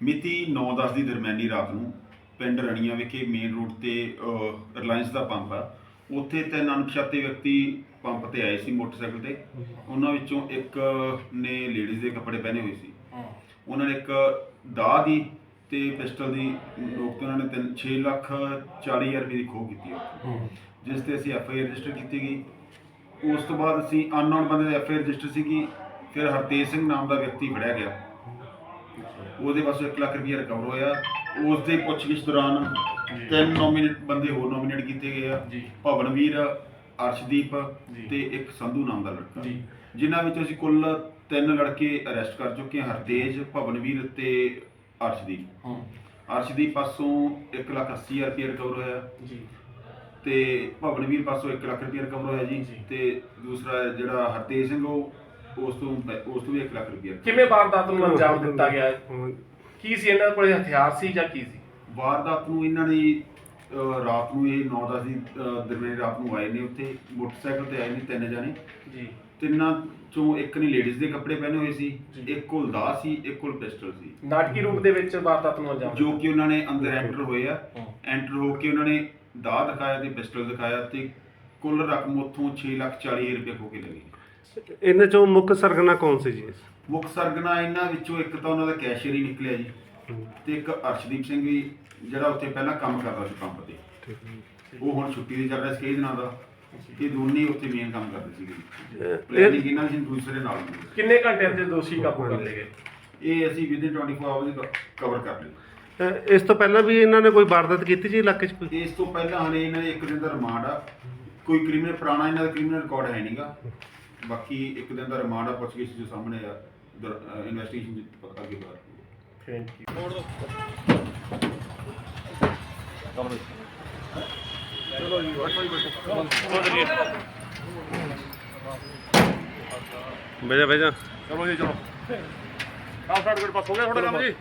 ਮਿਤੀ 9-10 ਦੀ ਦਰਮਿਆਨੀ ਰਾਤ ਨੂੰ ਪਿੰਡ ਰਣੀਆਂ ਵਿਖੇ ਮੇਨ ਰੋਡ ਤੇ ਰਿਲਾਇੰਸ ਦਾ ਪੰਪ ਆ। ਉੱਥੇ ਤਿੰਨ ਅਣਪਛਾਤੇ ਵਿਅਕਤੀ ਪੰਪ ਤੇ ਆਏ ਸੀ ਮੋਟਰਸਾਈਕਲ ਤੇ। ਉਹਨਾਂ ਵਿੱਚੋਂ ਇੱਕ ਨੇ ਲੇਡੀਜ਼ ਦੇ ਕੱਪੜੇ ਪਹਿਨੇ ਹੋਏ ਸੀ। ਉਹਨਾਂ ਨੇ ਇੱਕ ਦਾਹ ਦੀ ਤੇ ਪਿਸਟਲ ਦੀ ਨੋਕ ਤੇ ਉਹਨਾਂ ਨੇ 6 ਲੱਖ 40 ਹਜ਼ਾਰ ਰੁਪਏ ਦੀ ਖੋਹ ਕੀਤੀ ਆ ਜਿਸ ਤੇ ਅਸੀਂ ਐਫ ਆਈ ਰਜਿਸਟਰ ਕੀਤੀ ਗਈ। ਉਸ ਤੋਂ ਬਾਅਦ ਅਸੀਂ ਅਨਨੋਨ ਬੰਦੇ ਦੀ ਐਫ ਆਈ ਰਜਿਸਟਰ ਸੀਗੀ। ਫਿਰ ਹਰਤੇਜ ਸਿੰਘ ਨਾਮ ਦਾ ਵਿਅਕਤੀ ਫੜਿਆ ਗਿਆ। ਉਹਦੇ ਪਾਸੋਂ 1 ਲੱਖ ਰੁਪਏ ਰਿਕਵਰ ਹੋਇਆ। ਉਸ ਦੇ ਪੁੱਛਗਿੱਛ ਦੌਰਾਨ ਤਿੰਨ ਨੋਮੀਨੇਟ ਬੰਦੇ ਹੋਰ ਨੋਮੀਨੇਟ ਕੀਤੇ ਗਏ ਆ। ਜੀ। ਭਵਨਵੀਰ ਅਰਸ਼ਦੀਪ ਜੀ। ਤੇ ਇੱਕ ਸੰਧੂ ਨਾਮ ਦਾ ਲੜਕਾ। ਜੀ। ਜਿਨ੍ਹਾਂ ਵਿੱਚੋਂ ਅਸੀਂ ਕੁੱਲ ਤਿੰਨ ਲੜਕੇ ਅਰੈਸਟ ਕਰ ਚੁੱਕੇ ਹਾਂ। ਹਰਤੇਜ ਭਵਨਵੀਰ ਤੇ ਅਰਸ਼ਦੀਪ। ਅਰਸ਼ਦੀਪ ਪਾਸੋਂ 1 ਲੱਖ 80 ਹਜ਼ਾਰ ਰੁਪਏ ਰਿਕਵਰ ਹੋਇਆ। ਜੀ। ਤੇ ਭਵਨਵੀਰ ਪਾਸੋਂ 1 ਲੱਖ ਰੁਪਏ ਰਿਕਵਰ ਹੋਇਆ ਜੀ। ਜੀ। ਤੇ ਦੂਸਰਾ ਜਿਹੜਾ ਹਰਤੇਜ ਸਿੰਘ ਉਹ ਉਸ ਤੋਂ ਉਸ ਤੋਂ ਵੀ 1 ਲੱਖ ਰੁਪਏ ਕਿਵੇਂ ਵਾਰਦਾਤ ਨੂੰ ਅੰਜਾਮ ਦਿੱਤਾ ਗਿਆ? ਹੈ? ਹਾਂ। ਕੀ ਸੀ ਇਹਨਾਂ ਕੋਲੇ? ਹਥਿਆਰ ਸੀ ਜਾਂ ਕੀ ਸੀ? ਵਾਰਦਾਤ ਨੂੰ ਇਹਨਾਂ ਨੇ ਅਹ, ਰਾਤ ਨੂੰ ਇਹ 9-10 ਦੀ ਅਹ, ਦਰਮਿਆਨੀ ਰਾਤ ਨੂੰ ਆਏ ਨੇ ਉੱਥੇ। ਮੋਟਰਸਾਈਕਲ ਤੇ ਆਏ ਨੇ ਤਿੰਨ ਜਣੇ। ਜੀ। ਤਿੰਨਾਂ ਚੋਂ ਇੱਕ ਨੇ ਲੇਡੀਜ਼ ਦੇ ਕੱਪੜੇ ਪਹਿਨੇ ਹੋਏ ਸੀ ਜੀ। ਇੱਕ ਕੋਲ ਦਾ ਸੀ ਇੱਕ ਕੋਲ ਪਿਸਟਲ ਸੀ। ਨਾਟਕੀ ਰੂਪ ਦੇ ਵਿੱਚ ਵਾਰਦਾਤ ਨੂੰ ਅੰਜਾਮ ਜੋ ਕਿ ਉਹਨਾਂ ਨੇ ਅੰਦਰ ਐਂਟਰ ਹੋਏ ਆ। ਹੂੰ। ਐਂਟਰ ਹੋ ਕੇ ਉਹਨਾਂ ਨੇ ਦਾ ਦਿਖਾਇਆ ਤੇ ਪਿਸਟਲ ਦਿਖਾਇਆ ਤੇ ਕੁੱਲ ਰਕਮ ਉੱਥੋਂ 6 ਲੱਖ 40 ਹਜ਼ਾਰ ਰੁਪਏ ਖੋ ਕੇ ਲੈ ਗਏ ਇਹਨਾਂ ਚੋਂ ਮੁੱਖ ਸਰਗਨਾ ਕੌਣ ਸੀ ਜੀ? ਮੁੱਖ ਸਰਗਨਾ ਇਹਨਾਂ ਵਿੱਚੋਂ ਇੱਕ ਤਾਂ ਉਹਨਾਂ ਦਾ ਕੈਸ਼ੀਅਰ ਹੀ ਨਿਕਲਿਆ ਜੀ ਤੇ ਇੱਕ ਅਰਸ਼ਦੀਪ ਸਿੰਘ ਵੀ ਜਿਹੜਾ ਉੱਥੇ ਪਹਿਲਾਂ ਕੰਮ ਕਰਦਾ ਸੀ ਪੰਪ ਤੇ। ਠੀਕ ਹੈ। ਉਹ ਹੁਣ ਛੁੱਟੀ ਤੇ ਚੱਲ ਰਿਹਾ ਸੀ ਕਈ ਦਿਨਾਂ ਦਾ। ਇਹ ਦੋਨੇ ਹੀ ਉੱਥੇ ਮੇਨ ਕੰਮ ਕਰਦੇ ਸੀਗੇ ਪਲੈਨਿੰਗ ਇਹਨਾਂ ਦੀ ਦੂਸਰੇ ਨਾਲ ਹੁੰਦੀ ਸੀ। ਕਿੰਨੇ ਘੰਟਿਆਂ ਦੇ ਦੋਸ਼ੀ ਕਾਬੂ ਕਰ ਲਏ ਗਏ? ਇਹ ਅਸੀਂ ਵਿਦਿਨ 24 ਆਵਰਸ ਕਵਰ ਕਰ ਲਏ ਇਹ- ਇਸ ਤੋਂ ਪਹਿਲਾਂ ਵੀ ਇਹਨਾਂ ਨੇ ਕੋਈ ਵਾਰਦਾਤ ਕੀਤੀ ਜੀ ਇਲਾਕੇ 'ਚ ਕੋਈ? ਇਸ ਤੋਂ ਪਹਿਲਾਂ ਹਲੇ ਇਹਨਾਂ ਦੇ ਇੱਕ ਦਿਨ ਦਾ ਰਿਮਾਂਡ ਆ। ਕੋਈ ਕ੍ਰਿਮੀਨਲ ਪੁਰਾਣਾ ਇਹਨਾਂ ਦਾ ਕ੍ਰਿਮੀਨਲ ਰਿਕਾਰਡ ਹੈ ਨਹੀਂਗਾ ਬਾਕੀ ਇੱਕ ਦਿਨ ਦਾ ਰਿਮਾਂਡ ਆ ਪੁੱਛਗਿੱਛ ਜੋ ਸਾਹਮਣੇ ਆ। ਇਨਵੈਸਟੀਗੇਸ਼ਨ ਪਤਾ ਅੱਗੇ ਬਾਅਦ ਥੈਂਕ ਯੂ ਬੈਜਾ ਬੈਜਾ ਚਲੋ ਜੀ ਚਲੋ। ਕੰਮ ਸਟਾਰਟ ਪਾਸ ਹੋ ਗਿਆ ਤੁਹਾਡਾ ਕੰਮ ਜੀ?